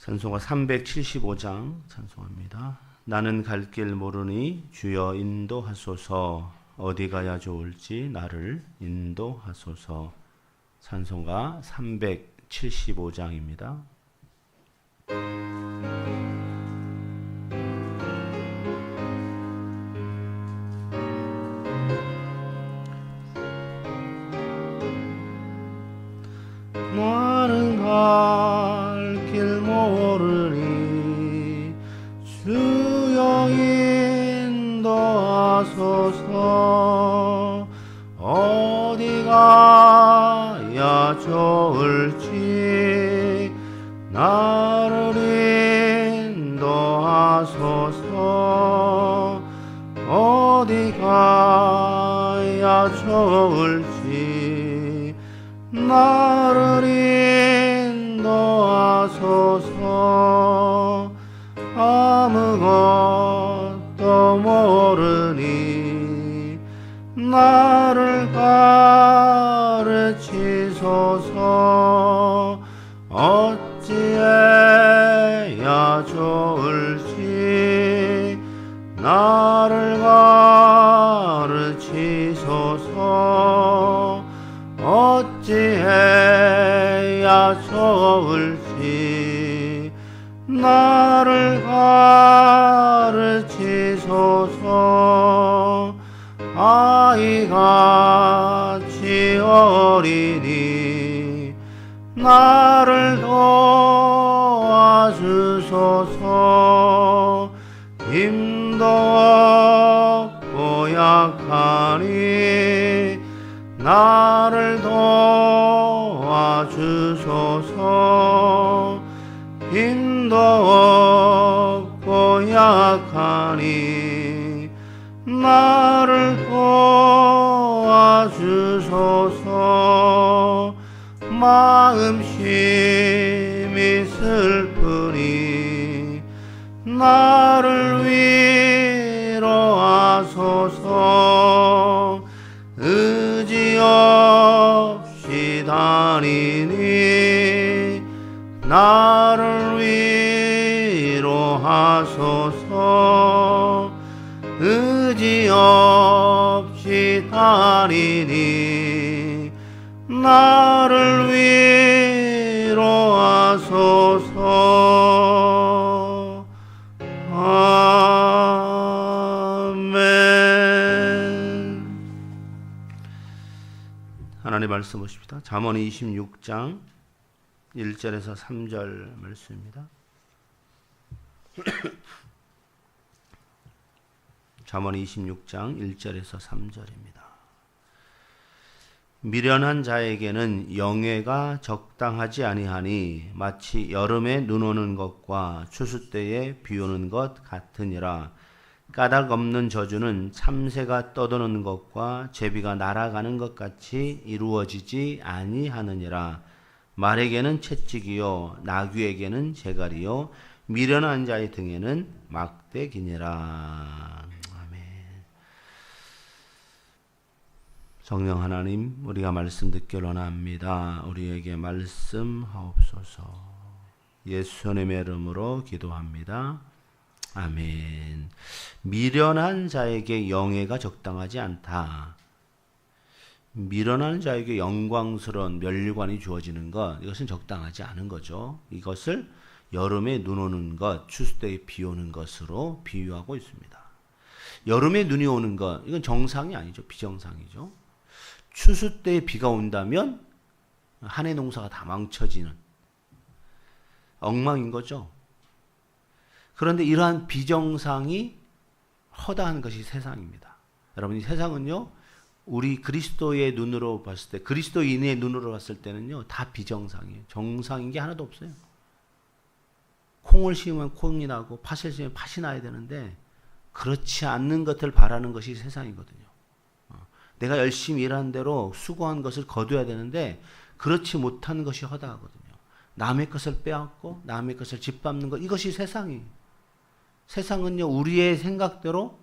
찬송가 375장 찬송합니다. 나는 갈 길 모르니 주여 인도하소서 어디 가야 좋을지 나를 인도하소서 찬송가 375장입니다. 하소서 어디 가야 좋을 나를 가르치소서. 어찌해야 좋을지 나를 가르치소서. 어찌해야 좋을지 나를 가르치소서 아이같이 어리니 나를 도와주소서. 힘도 없고 약하니 나를 도와주소서. 힘도 없고 약하니 나를 마음심이 슬프니 나를 위로하소서. 의지 없이 다니니 나를 위로하소서. 의지 없이 다니니 나를 위로하소서 하나님 말씀 보십시다. 잠언 26장 1절에서 3절 말씀입니다. 잠언 26장 1절에서 3절입니다. 미련한 자에게는 영예가 적당하지 아니하니 마치 여름에 눈 오는 것과 추수 때에 비 오는 것 같으니라. 까닭 없는 저주는 참새가 떠도는 것과 제비가 날아가는 것 같이 이루어지지 아니하느니라. 말에게는 채찍이요 나귀에게는 재갈이요 미련한 자의 등에는 막대기니라. 아멘. 성령 하나님, 우리가 말씀 듣기를 원합니다. 우리에게 말씀하옵소서. 예수님의 이름으로 기도합니다. 아멘. 미련한 자에게 영예가 적당하지 않다. 미련한 자에게 영광스러운 멸관이 주어지는 것, 이것은 적당하지 않은 거죠. 이것을 여름에 눈 오는 것, 추수 때에 비 오는 것으로 비유하고 있습니다. 여름에 눈이 오는 것, 이건 정상이 아니죠. 비정상이죠. 추수 때에 비가 온다면 한 해 농사가 다 망쳐지는 엉망인 거죠. 그런데 이러한 비정상이 허다한 것이 세상입니다. 여러분, 이 세상은요, 우리 그리스도의 눈으로 봤을 때, 그리스도인의 눈으로 봤을 때는요, 다 비정상이에요. 정상인 게 하나도 없어요. 콩을 심으면 콩이 나고, 팥을 심으면 팥이 나야 되는데, 그렇지 않는 것을 바라는 것이 세상이거든요. 어, 내가 열심히 일한 대로 수고한 것을 거둬야 되는데, 그렇지 못한 것이 허다하거든요. 남의 것을 빼앗고, 남의 것을 짓밟는 것, 이것이 세상이에요. 세상은요, 우리의 생각대로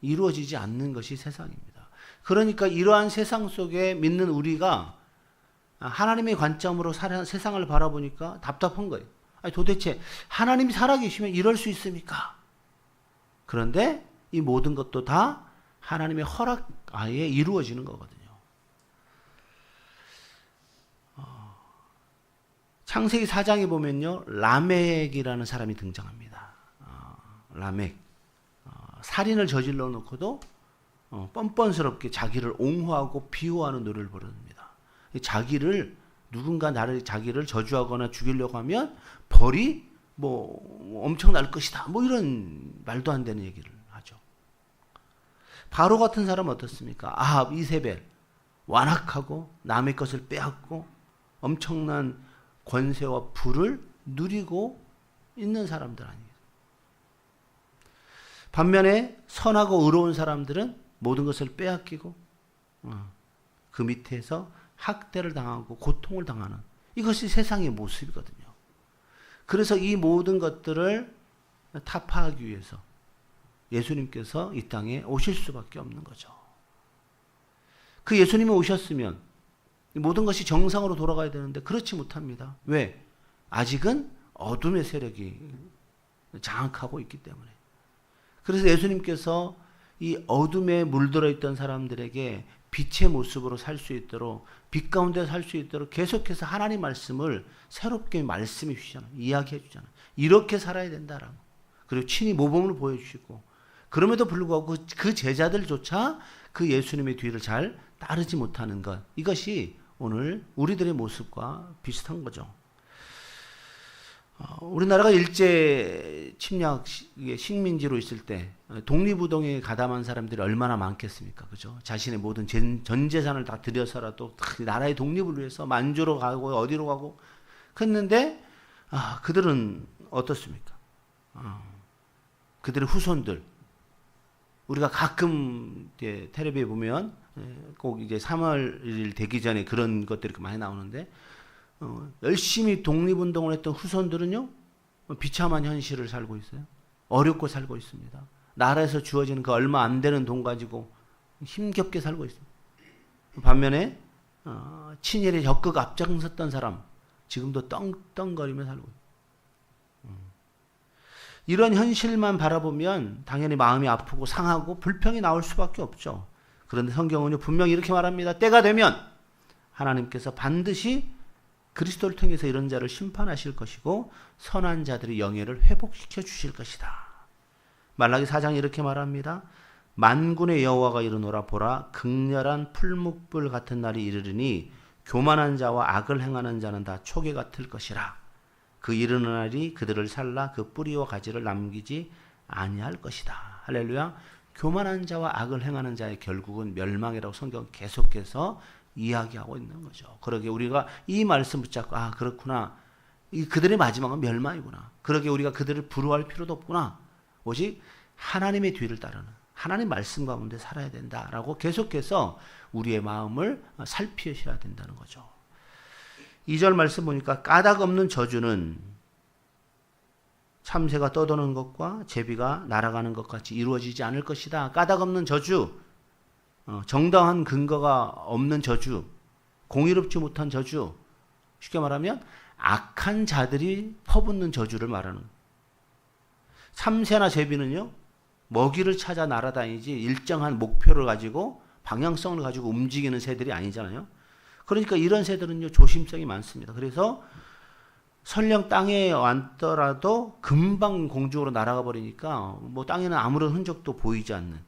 이루어지지 않는 것이 세상입니다. 그러니까 이러한 세상 속에 믿는 우리가 하나님의 관점으로 세상을 바라보니까 답답한 거예요. 아니, 도대체 하나님이 살아계시면 이럴 수 있습니까? 그런데 이 모든 것도 다 하나님의 허락 아에 이루어지는 거거든요. 어, 창세기 4장에 보면요. 라멕이라는 사람이 등장합니다. 어, 라멕. 어, 살인을 저질러 놓고도 어, 뻔뻔스럽게 자기를 옹호하고 비호하는 노래를 부릅니다. 자기를 누군가 나를 자기를 저주하거나 죽이려고 하면 벌이 뭐 엄청 날 것이다. 뭐 이런 말도 안 되는 얘기를. 바로 같은 사람 어떻습니까? 아합, 이세벨 완악하고 남의 것을 빼앗고 엄청난 권세와 부를 누리고 있는 사람들 아니에요. 반면에 선하고 의로운 사람들은 모든 것을 빼앗기고 어, 그 밑에서 학대를 당하고 고통을 당하는 이것이 세상의 모습이거든요. 그래서 이 모든 것들을 타파하기 위해서 예수님께서 이 땅에 오실 수밖에 없는 거죠. 그 예수님이 오셨으면 모든 것이 정상으로 돌아가야 되는데 그렇지 못합니다. 왜? 아직은 어둠의 세력이 장악하고 있기 때문에. 그래서 예수님께서 이 어둠에 물들어 있던 사람들에게 빛의 모습으로 살 수 있도록 빛 가운데 살 수 있도록 계속해서 하나님 말씀을 새롭게 말씀해 주잖아요. 이야기해 주잖아요. 이렇게 살아야 된다라고. 그리고 친히 모범을 보여주시고 그럼에도 불구하고 그, 그 제자들조차 그 예수님의 뒤를 잘 따르지 못하는 것 이것이 오늘 우리들의 모습과 비슷한 거죠. 어, 우리나라가 일제 침략 식민지로 있을 때 독립운동에 가담한 사람들이 얼마나 많겠습니까? 그죠? 자신의 모든 전 재산을 다 들여서라도 나라의 독립을 위해서 만주로 가고 어디로 가고 그랬는데 아, 그들은 어떻습니까? 아, 그들의 후손들 우리가 가끔 이제 텔레비에 보면 꼭 이제 3월 1일 되기 전에 그런 것들이 많이 나오는데 어, 열심히 독립운동을 했던 후손들은요, 비참한 현실을 살고 있어요. 어렵고 살고 있습니다. 나라에서 주어지는 그 얼마 안 되는 돈 가지고 힘겹게 살고 있습니다. 반면에 어, 친일에 적극 앞장섰던 사람 지금도 떵떵거리며 살고. 음. 이런 현실만 바라보면 당연히 마음이 아프고 상하고 불평이 나올 수밖에 없죠. 그런데 성경은 분명히 이렇게 말합니다. 때가 되면 하나님께서 반드시 그리스도를 통해서 이런 자를 심판하실 것이고 선한 자들의 영예를 회복시켜 주실 것이다. 말라기 4장 이렇게 말합니다. 만군의 여호와가 이르노라 보라 극렬한 풀묵불 같은 날이 이르르니 교만한 자와 악을 행하는 자는 다 초계 같을 것이라. 그 이르는 날이 그들을 살라 그 뿌리와 가지를 남기지 아니할 것이다. 할렐루야. 교만한 자와 악을 행하는 자의 결국은 멸망이라고 성경 계속해서 이야기하고 있는 거죠. 그러게 우리가 이 말씀 붙잡고 아 그렇구나. 이 그들의 마지막은 멸망이구나. 그러게 우리가 그들을 부러워할 필요도 없구나. 오직 하나님의 뒤를 따르는 하나님 말씀 가운데 살아야 된다라고 계속해서 우리의 마음을 살피셔야 된다는 거죠. 2절 말씀 보니까 까닭 없는 저주는 참새가 떠도는 것과 제비가 날아가는 것 같이 이루어지지 않을 것이다. 까닭 없는 저주. 어, 정당한 근거가 없는 저주, 공의롭지 못한 저주, 쉽게 말하면 악한 자들이 퍼붓는 저주를 말하는. 참새나 제비는요, 먹이를 찾아 날아다니지 일정한 목표를 가지고 방향성을 가지고 움직이는 새들이 아니잖아요. 그러니까 이런 새들은요, 조심성이 많습니다. 그래서 설령 땅에 왔더라도 금방 공중으로 날아가 버리니까 뭐 땅에는 아무런 흔적도 보이지 않는.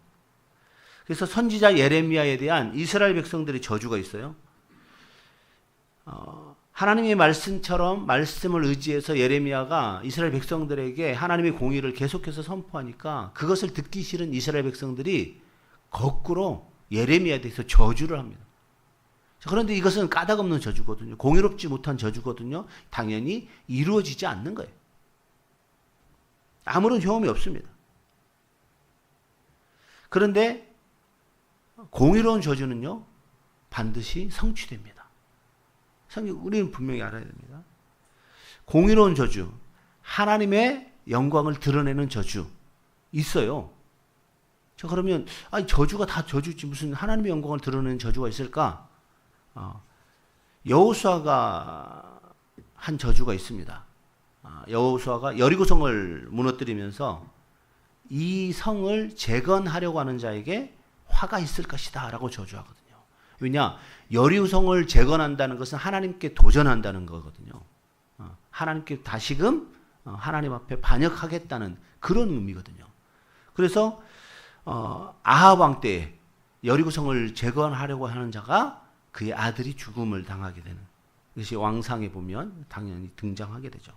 그래서 선지자 예레미야에 대한 이스라엘 백성들의 저주가 있어요. 어, 하나님의 말씀처럼 말씀을 의지해서 예레미야가 이스라엘 백성들에게 하나님의 공의를 계속해서 선포하니까 그것을 듣기 싫은 이스라엘 백성들이 거꾸로 예레미야에 대해서 저주를 합니다. 그런데 이것은 까닭 없는 저주거든요. 공의롭지 못한 저주거든요. 당연히 이루어지지 않는 거예요. 아무런 효험이 없습니다. 그런데 공의로운 저주는요, 반드시 성취됩니다. 성경 우리는 분명히 알아야 됩니다. 공의로운 저주, 하나님의 영광을 드러내는 저주 있어요. 자 그러면 아 저주가 다 저주지 무슨 하나님의 영광을 드러내는 저주가 있을까? 어, 여호수아가 한 저주가 있습니다. 어, 여호수아가 여리고성을 무너뜨리면서 이 성을 재건하려고 하는 자에게 화가 있을 것이다라고 저주하거든요. 왜냐 여리고성을 재건한다는 것은 하나님께 도전한다는 거거든요. 어, 하나님께 다시금 어, 하나님 앞에 반역하겠다는 그런 의미거든요. 그래서 어, 아합 왕때 여리고성을 재건하려고 하는 자가 그의 아들이 죽음을 당하게 되는 것이 왕상에 보면 당연히 등장하게 되죠.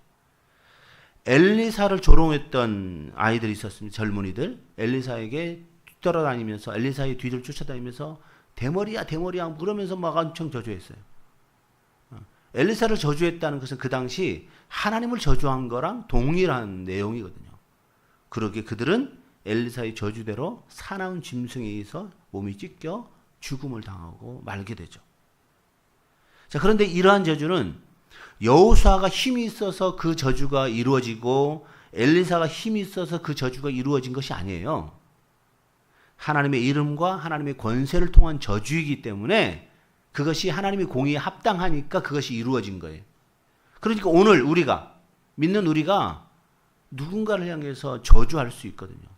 엘리사를 조롱했던 아이들이 있었습니다. 젊은이들. 엘리사에게 뒤돌아다니면서 엘리사의 뒤를 쫓아다니면서 대머리야 대머리야 그러면서 막 엄청 저주했어요. 어. 엘리사를 저주했다는 것은 그 당시 하나님을 저주한 거랑 동일한 내용이거든요. 그러게 그들은 엘리사의 저주대로 사나운 짐승에 의해서 몸이 찢겨 죽음을 당하고 말게 되죠. 자, 그런데 이러한 저주는 여호수아가 힘이 있어서 그 저주가 이루어지고 엘리사가 힘이 있어서 그 저주가 이루어진 것이 아니에요. 하나님의 이름과 하나님의 권세를 통한 저주이기 때문에 그것이 하나님의 공의에 합당하니까 그것이 이루어진 거예요. 그러니까 오늘 우리가 믿는 우리가 누군가를 향해서 저주할 수 있거든요.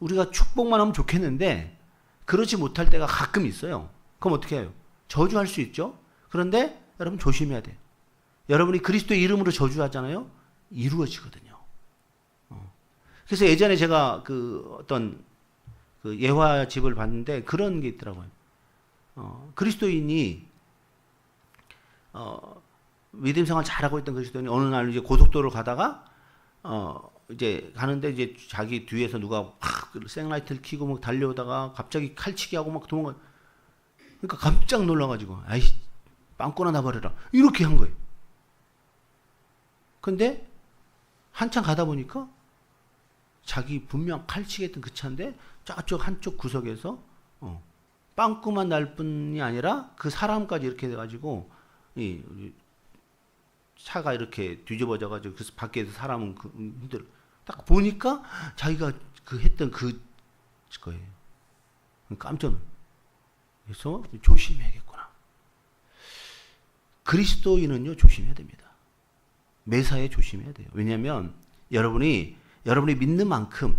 우리가 축복만 하면 좋겠는데 그렇지 못할 때가 가끔 있어요. 그럼 어떻게 해요? 저주할 수 있죠. 그런데 여러분 조심해야 돼요. 여러분이 그리스도의 이름으로 저주하잖아요. 이루어지거든요. 어. 그래서 예전에 제가 그 어떤 그 예화 집을 봤는데 그런 게 있더라고요. 어, 그리스도인이 어, 믿음 생활 잘하고 있던 그리스도인이 어느 날 이제 고속도로를 가다가 어, 이제 가는데 이제 자기 뒤에서 누가 막 생라이트를 켜고 막 달려오다가 갑자기 칼치기 하고 막 도망가. 그러니까 깜짝 놀라가지고 아이 빵꾸나 나버려라 이렇게 한 거예요. 근데 한참 가다 보니까 자기 분명 칼치겠던 그 차인데 저쪽 한쪽 구석에서 어, 빵꾸만 날 뿐이 아니라 그 사람까지 이렇게 돼가지고 이 차가 이렇게 뒤집어져 가지고 그래서 밖에서 사람은 그 힘들 딱 보니까 자기가 그 했던 그 거예요. 깜짝 놀. 그래서 조심해야겠구나. 그리스도인은요 조심해야 됩니다. 매사에 조심해야 돼요. 왜냐하면 여러분이 여러분이 믿는 만큼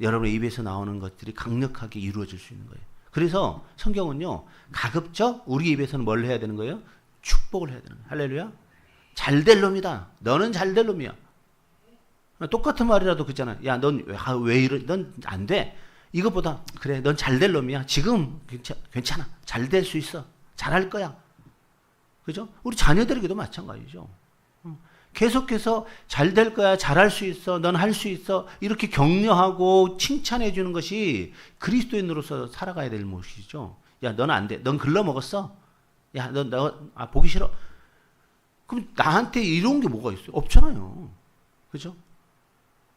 여러분의 입에서 나오는 것들이 강력하게 이루어질 수 있는 거예요. 그래서 성경은요 가급적 우리 입에서는 뭘 해야 되는 거예요? 축복을 해야 되는 거예요. 할렐루야. 잘 될 놈이다. 너는 잘 될 놈이야. 똑같은 말이라도 그잖아. 야, 넌왜 이러? 넌 안 돼. 이것보다 그래, 넌 잘 될 놈이야. 지금 괜찮, 괜찮 아. 잘 될 수 있어. 잘할 거야. 그죠? 우리 자녀들에게도 마찬가지죠. 계속해서 잘 될 거야, 잘할 수 있어, 넌 할 수 있어, 이렇게 격려하고 칭찬해 주는 것이 그리스도인으로서 살아가야 될 모습이죠. 야, 너는 안 돼. 넌 글러 먹었어. 야, 너, 너, 아, 보기 싫어. 그럼 나한테 이런 게 뭐가 있어요? 없잖아요. 그죠?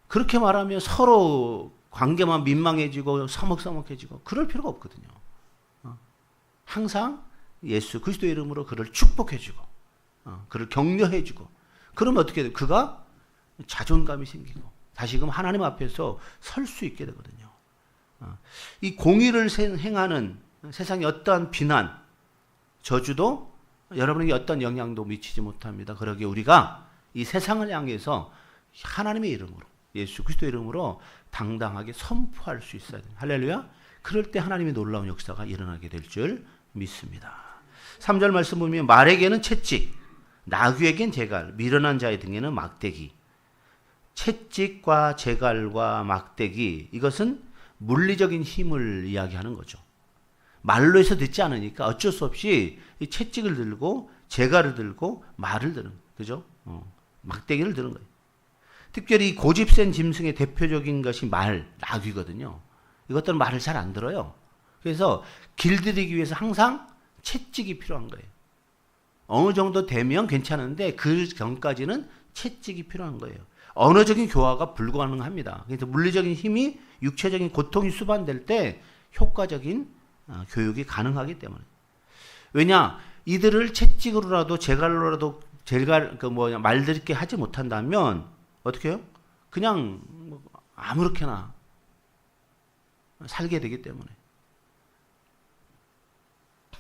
그렇게 말하면 서로 관계만 민망해지고 서먹서먹해지고 그럴 필요가 없거든요. 어. 항상 예수 그리스도 이름으로 그를 축복해주고 어, 그를 격려해주고 그러면 어떻게 돼? 그가 자존감이 생기고 다시금 하나님 앞에서 설 수 있게 되거든요. 어. 이 공의를 행하는 세상의 어떠한 비난, 저주도 여러분에게 어떤 영향도 미치지 못합니다. 그러기에 우리가 이 세상을 향해서 하나님의 이름으로 예수 그리스도 이름으로 당당하게 선포할 수 있어야 됩니다. 할렐루야. 그럴 때 하나님의 놀라운 역사가 일어나게 될 줄 믿습니다. 3절 말씀 보면 말에게는 채찍, 나귀에겐 제갈, 미련한 자의 등에는 막대기. 채찍과 제갈과 막대기 이것은 물리적인 힘을 이야기하는 거죠. 말로 해서 듣지 않으니까 어쩔 수 없이 이 채찍을 들고 제갈을 들고 말을 드는 그죠? 어, 막대기를 드는 거예요. 특별히 고집센 짐승의 대표적인 것이 말, 나귀거든요. 이것들은 말을 잘 안 들어요. 그래서 길들이기 위해서 항상 채찍이 필요한 거예요. 어느 정도 되면 괜찮은데 그 전까지는 채찍이 필요한 거예요. 언어적인 교화가 불가능합니다. 그래서 물리적인 힘이 육체적인 고통이 수반될 때 효과적인 어, 교육이 가능하기 때문에. 왜냐? 이들을 채찍으로라도 제갈로라도 제갈 그 뭐냐 말들게 하지 못한다면 어떻게 해요? 그냥 뭐 아무렇게나 살게 되기 때문에.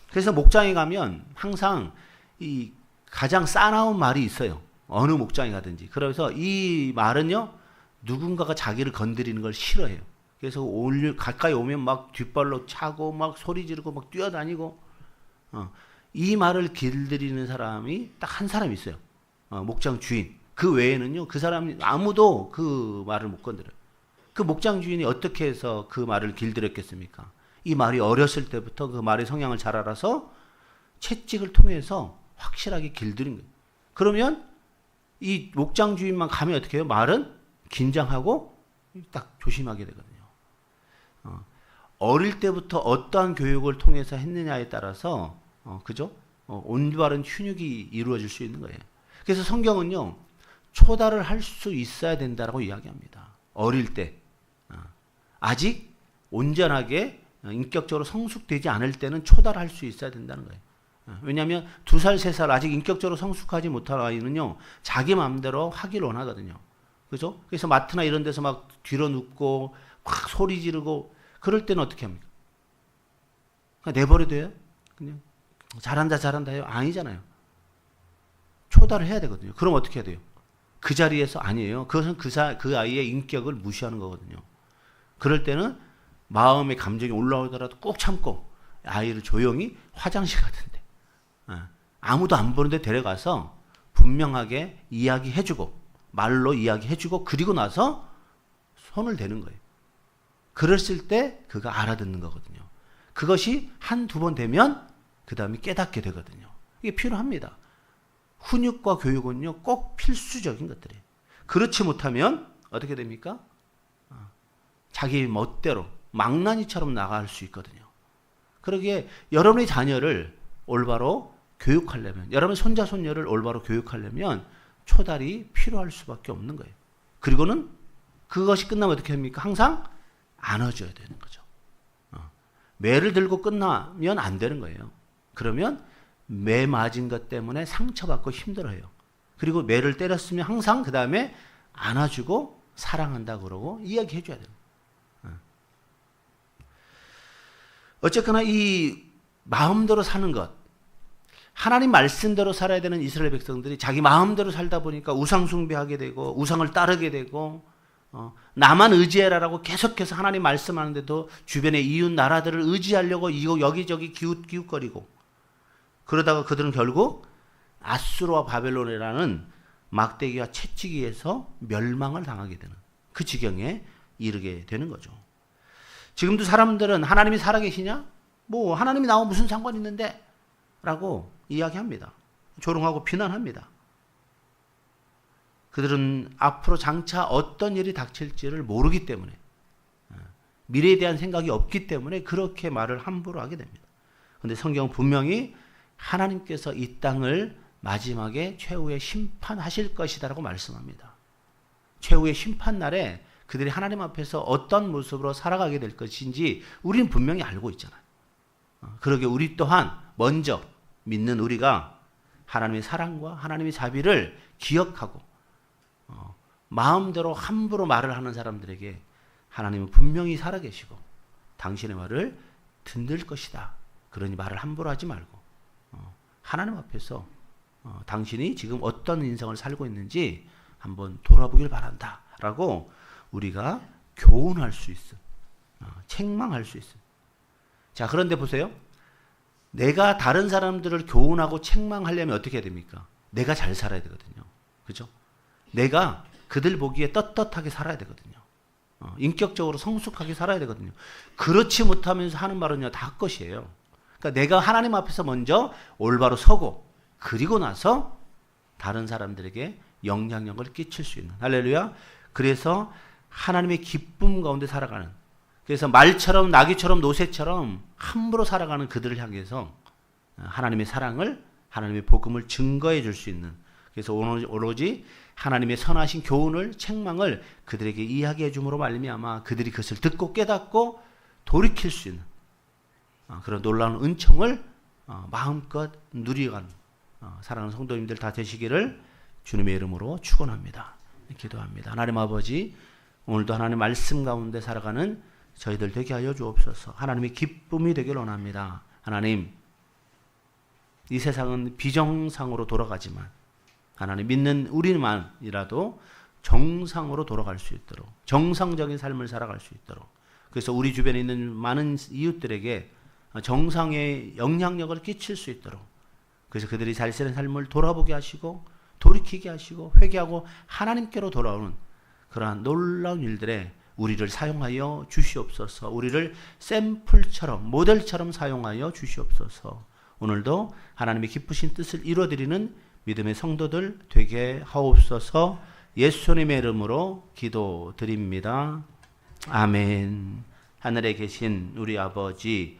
그래서 목장에 가면 항상 이 가장 싸나운 말이 있어요. 어느 목장에 가든지. 그래서 이 말은요, 누군가가 자기를 건드리는 걸 싫어해요. 그래서 올, 가까이 오면 막 뒷발로 차고 막 소리 지르고 막 뛰어다니고, 어, 이 말을 길들이는 사람이 딱 한 사람 있어요. 어, 목장 주인. 그 외에는요, 그 사람이 아무도 그 말을 못 건드려요. 그 목장 주인이 어떻게 해서 그 말을 길들였겠습니까? 이 말이 어렸을 때부터 그 말의 성향을 잘 알아서 채찍을 통해서 확실하게 길들인 거예요. 그러면 이 목장 주인만 가면 어떻게 해요? 말은 긴장하고 딱 조심하게 되거든요. 어, 릴 때부터 어떠한 교육을 통해서 했느냐에 따라서 어, 그죠? 어, 올바른 훈육이 이루어질 수 있는 거예요. 그래서 성경은요 초달을 할 수 있어야 된다라고 이야기합니다. 어릴 때 어, 아직 온전하게 인격적으로 성숙되지 않을 때는 초달할 수 있어야 된다는 거예요. 어, 왜냐하면 두 살, 세 살 아직 인격적으로 성숙하지 못한 아이는요, 자기 마음대로 하기를 원하거든요. 그죠? 그래서 마트나 이런 데서 막 뒤로 눕고, 막 소리 지르고, 그럴 때는 어떻게 합니까? 그냥 내버려 둬요? 그냥. 잘한다, 잘한다 요 아니잖아요. 초달을 해야 되거든요. 그럼 어떻게 해야 돼요? 그 자리에서 아니에요. 그것은 그, 사, 그 아이의 인격을 무시하는 거거든요. 그럴 때는 마음의 감정이 올라오더라도 꼭 참고 아이를 조용히 화장실 같은데 어, 아무도 안 보는데 데려가서 분명하게 이야기해주고 말로 이야기해주고 그리고 나서 손을 대는 거예요. 그랬을 때 그가 알아듣는 거거든요. 그것이 한두 번 되면 그 다음에 깨닫게 되거든요. 이게 필요합니다. 훈육과 교육은요 꼭 필수적인 것들이에요. 그렇지 못하면 어떻게 됩니까? 어, 자기 멋대로 망나니처럼 나갈 수 있거든요. 그러기에 여러분의 자녀를 올바로 교육하려면, 여러분 손자, 손녀를 올바로 교육하려면 초달이 필요할 수밖에 없는 거예요. 그리고는 그것이 끝나면 어떻게 합니까? 항상 안아줘야 되는 거죠. 어. 매를 들고 끝나면 안 되는 거예요. 그러면 매 맞은 것 때문에 상처받고 힘들어요. 그리고 매를 때렸으면 항상 그 다음에 안아주고 사랑한다 그러고 이야기해 줘야 돼요. 어쨌거나 이 마음대로 사는 것, 하나님 말씀대로 살아야 되는 이스라엘 백성들이 자기 마음대로 살다 보니까 우상 숭배하게 되고 우상을 따르게 되고 어, 나만 의지해라라고 계속해서 하나님 말씀하는데도 주변의 이웃 나라들을 의지하려고 이거 여기저기 기웃 기웃거리고 그러다가 그들은 결국 아수르와 바벨론이라는 막대기와 채찍이에서 멸망을 당하게 되는 그 지경에 이르게 되는 거죠. 지금도 사람들은 하나님이 살아계시냐? 뭐 하나님이 나와 무슨 상관 있는데? 라고 이야기합니다. 조롱하고 비난합니다. 그들은 앞으로 장차 어떤 일이 닥칠지를 모르기 때문에 어, 미래에 대한 생각이 없기 때문에 그렇게 말을 함부로 하게 됩니다. 그런데 성경은 분명히 하나님께서 이 땅을 마지막에 최후의 심판하실 것이다라고 말씀합니다. 최후의 심판 날에 그들이 하나님 앞에서 어떤 모습으로 살아가게 될 것인지 우리는 분명히 알고 있잖아요. 어, 그러게 우리 또한 먼저 믿는 우리가 하나님의 사랑과 하나님의 자비를 기억하고 어, 마음대로 함부로 말을 하는 사람들에게 하나님은 분명히 살아계시고 당신의 말을 듣는 것이다. 그러니 말을 함부로 하지 말고 어, 하나님 앞에서 어, 당신이 지금 어떤 인생을 살고 있는지 한번 돌아보길 바란다. 라고 우리가 교훈할 수 있어. 어, 책망할 수 있어. 자, 그런데 보세요. 내가 다른 사람들을 교훈하고 책망하려면 어떻게 해야 됩니까? 내가 잘 살아야 되거든요. 그죠? 내가 그들 보기에 떳떳하게 살아야 되거든요. 어, 인격적으로 성숙하게 살아야 되거든요. 그렇지 못하면서 하는 말은요, 다 것이에요. 그러니까 내가 하나님 앞에서 먼저 올바로 서고, 그리고 나서 다른 사람들에게 영향력을 끼칠 수 있는. 할렐루야. 그래서 하나님의 기쁨 가운데 살아가는. 그래서 말처럼, 나귀처럼, 노새처럼 함부로 살아가는 그들을 향해서 하나님의 사랑을, 하나님의 복음을 증거해 줄 수 있는. 그래서 오로지 하나님의 선하신 교훈을 책망을 그들에게 이야기해 줌으로 말미암아 그들이 그것을 듣고 깨닫고 돌이킬 수 있는 어, 그런 놀라운 은총을 어, 마음껏 누리간 어, 사랑하는 성도님들 다 되시기를 주님의 이름으로 축원합니다. 기도합니다. 하나님 아버지 오늘도 하나님 말씀 가운데 살아가는 저희들 되게 하여 주옵소서. 하나님의 기쁨이 되길 원합니다. 하나님 이 세상은 비정상으로 돌아가지만 하나님 믿는 우리만이라도 정상으로 돌아갈 수 있도록 정상적인 삶을 살아갈 수 있도록 그래서 우리 주변에 있는 많은 이웃들에게 정상의 영향력을 끼칠 수 있도록 그래서 그들이 잘 사는 삶을 돌아보게 하시고 돌이키게 하시고 회개하고 하나님께로 돌아오는 그러한 놀라운 일들에 우리를 사용하여 주시옵소서. 우리를 샘플처럼 모델처럼 사용하여 주시옵소서. 오늘도 하나님의 기쁘신 뜻을 이루어드리는 믿음의 성도들 되게 하옵소서 예수님의 이름으로 기도드립니다. 아멘. 하늘에 계신 우리 아버지,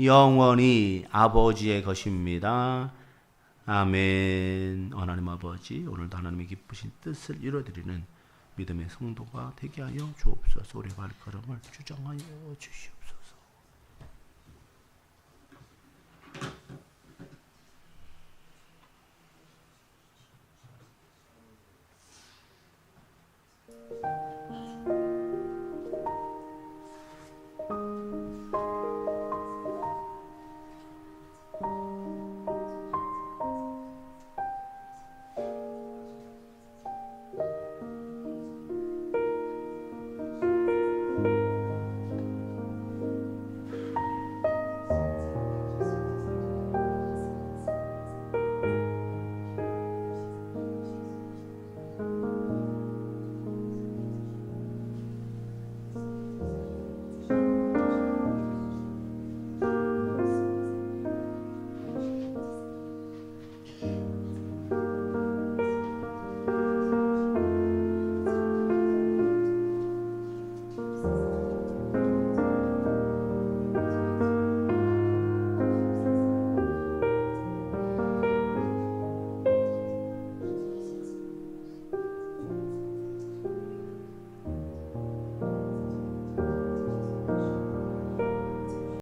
영원히 아버지의 것입니다. 아멘. 하나님 아버지, 오늘도 하나님의 기쁘신 뜻을 이루어드리는 믿음의 성도가 되게 하여 주옵소서. 우리 발걸음을 주장하여 주시옵소서.